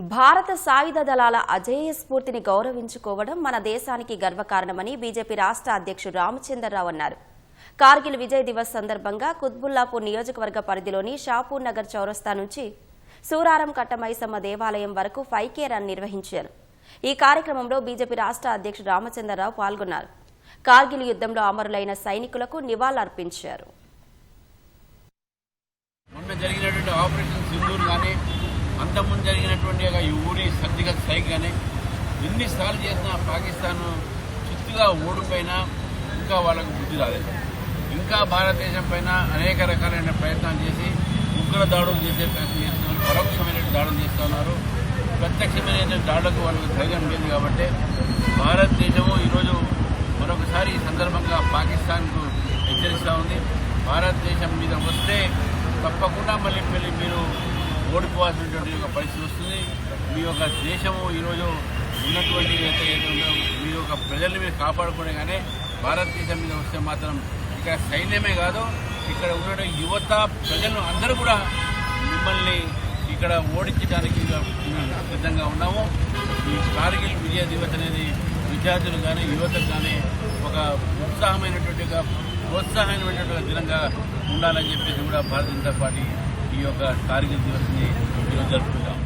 భారత సాయుధ దళాల అజేయ స్ఫూర్తిని గౌరవించుకోవడం మన దేశానికి గర్వకారణమని బీజేపీ రాష్ట్ర అధ్యక్షుడు రామచంద్రరావు అన్నారు. కార్గిల్ విజయ్ దివస్ సందర్భంగా కుత్బుల్లాపూర్ నియోజకవర్గ పరిధిలోని షాపూర్ నగర్ చౌరస్తా నుంచి సూరారం కట్టమైసమ్మ దేవాలయం వరకు ఫైకే రన్ నిర్వహించారు. ఈ కార్యక్రమంలో బీజేపీ రాష్ట్ర అధ్యక్షుడు రామచంద్రరావు పాల్గొన్నారు. కార్గిల్ యుద్ధంలో అమరులైన సైనికులకు నివాళులర్పించారు. మొన్న జరిగినటువంటి ఆపరేషన్ సింధూర్ కానీ అంతకుముందు జరిగినటువంటి ఈ ఊరి సర్జికల్ స్ట్రైక్ కానీ ఎన్నిసార్లు చేసినా పాకిస్తాన్ చిత్తుగా ఓడిపోయినా ఇంకా వాళ్ళకు బుద్ధి రాలేదు. ఇంకా భారతదేశం పైన అనేక రకాలైన ప్రయత్నాలు చేసి ఉగ్ర దాడులు చేసే ప్రయత్నం చేస్తున్నారు పరోక్షమైన దాడులు చేస్తున్నారు ప్రత్యక్షమైన దాడులకు వాళ్ళకి ధైర్యం లేదు కాబట్టి భారతదేశము ఈరోజు మరొకసారి ఈ సందర్భంగా పాకిస్తాన్కు హెచ్చరిస్తూ ఉంది. భారతదేశం మీద వస్తే తప్పకుండా మళ్ళీ మళ్ళీ మీరు ఓడిపోవాల్సినటువంటి ఒక పరిస్థితి వస్తుంది. మీ యొక్క దేశము ఈరోజు ఉన్నటువంటి మీ యొక్క ప్రజల్ని మీరు కాపాడుకునే కానీ భారతదేశం మీద వస్తే మాత్రం ఇక్కడ సైన్యమే కాదు ఇక్కడ ఉన్న యువత ప్రజలు అందరూ కూడా మిమ్మల్ని ఇక్కడ ఓడించడానికి సిద్ధంగా ఉన్నాము. ఈ కార్గిల్ విజయ దివస్ అనేది విద్యార్థులు కానీ యువతకు కానీ ఒక ఉత్సాహమైనటువంటి ప్రోత్సాహమైనటువంటి దినంగా ఉండాలని చెప్పేసి కూడా భారతీయ జనతా పార్టీ ఈ యొక్క కార్గిల్ దివస్ని ఈరోజు జరుపుకుంటాం.